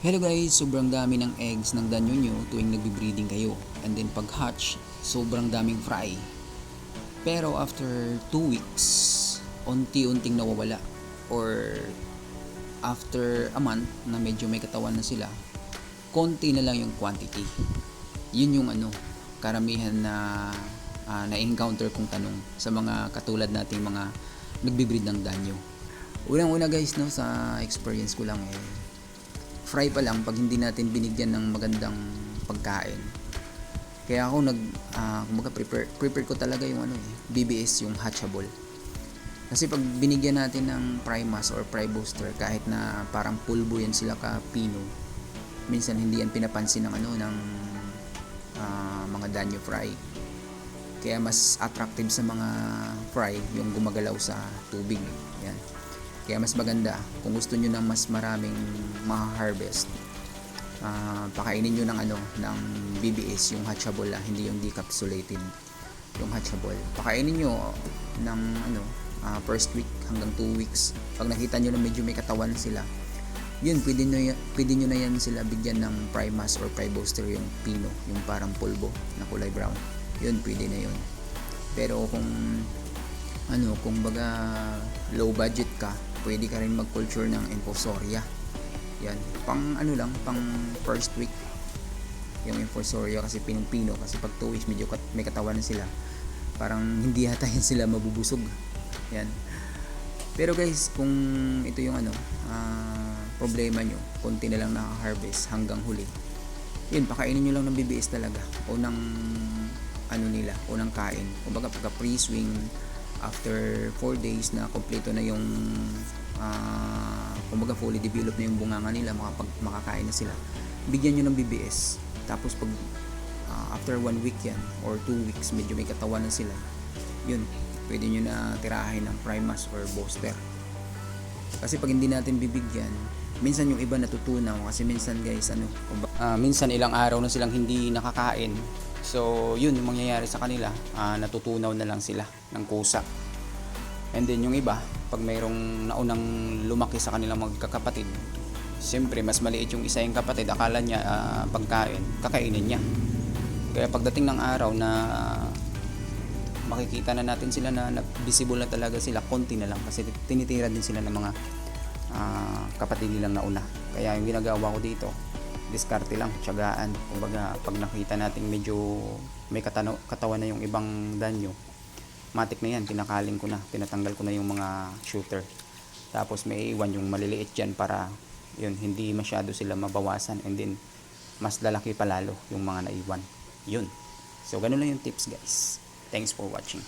Hello guys, sobrang dami ng eggs ng danyo nyo tuwing nagbe-breeding kayo. And then pag hatch, sobrang daming fry. Pero after 2 weeks, unti-unting nawawala. Or after a month na medyo may katawan na sila, konti na lang yung quantity. Yun yung ano, karamihan na ah, na-encounter kong tanong sa mga katulad nating mga nagbe-breed ng danyo. Unang-una guys, no, sa experience ko lang eh, fry pa lang pag hindi natin binigyan ng magandang pagkain. Kaya ako nag kumbaga prepare prepare ko talaga yung ano eh, BBS yung hatchable. Kasi pag binigyan natin ng Primus or Pri Booster kahit na parang pulbo yan sila ka pino, minsan hindi yan pinapansin ng ano ng ah, mga danyo fry. Kaya mas attractive sa mga fry yung gumagalaw sa tubig. Yan. Kaya mas maganda kung gusto niyo ng mas maraming ma-harvest. ah, pakainin niyo ng ano ng BBS yung hatchable ah, hindi yung decapsulated yung hatchable. Pakainin niyo ng ano ah, first week hanggang 2 weeks. Pag nakita niyo na medyo may katawan sila, yun pwede niyo pwede niyo na yan sila bigyan ng Primus or Priboster yung pino, yung parang pulbo na kulay brown. Yun pwede na yun. Pero kung ano, kung baga low budget ka, pwede ka rin mag-culture ng infusoria. Yan, pang ano lang, pang first week yung infusoria kasi pinong-pino kasi pag 2 weeks medyo kat- may katawan na sila. Parang hindi yata yan sila mabubusog. Yan. Pero guys, kung ito yung ano, ah, problema nyo, konti na lang naka-harvest hanggang huli. Yun, pakainin nyo lang ng BBS talaga. O ng ano nila, o ng kain. Kumbaga pagka pre-swing, after 4 days na kompleto na yung ah, kumbaga fully developed na yung bunganga nila, makapag, makakain na sila. Bigyan nyo ng BBS. Tapos pag ah, after 1 week yan, or 2 weeks, medyo may katawan na sila. Yun, pwede nyo na tirahin ng Primus or Booster. Kasi pag hindi natin bibigyan, minsan yung iba natutunaw kasi minsan guys ano, ah, minsan ilang araw na silang hindi nakakain. So, yun yung mangyayari sa kanila, ah, natutunaw na lang sila ng kusa. And then yung iba, pag mayroong naunang lumaki sa kanilang magkakapatid, siyempre mas maliit yung isa yung kapatid, akala niya ah, pagkain, kakainin niya. Kaya pagdating ng araw na makikita na natin sila na, na visible na talaga sila, konti na lang kasi tinitira din sila ng mga ah, kapatid nilang nauna. Kaya yung ginagawa ko dito, diskarte lang, tiyagaan. Kumbaga, pag nakita natin medyo may katano, katawan na yung ibang danyo, matik na yan, kinakaling ko na, tinatanggal ko na yung mga shooter. Tapos may iwan yung maliliit dyan para yun, hindi masyado sila mabawasan and then mas lalaki palalo yung mga naiwan. Yun. So, ganun lang yung tips guys. Thanks for watching.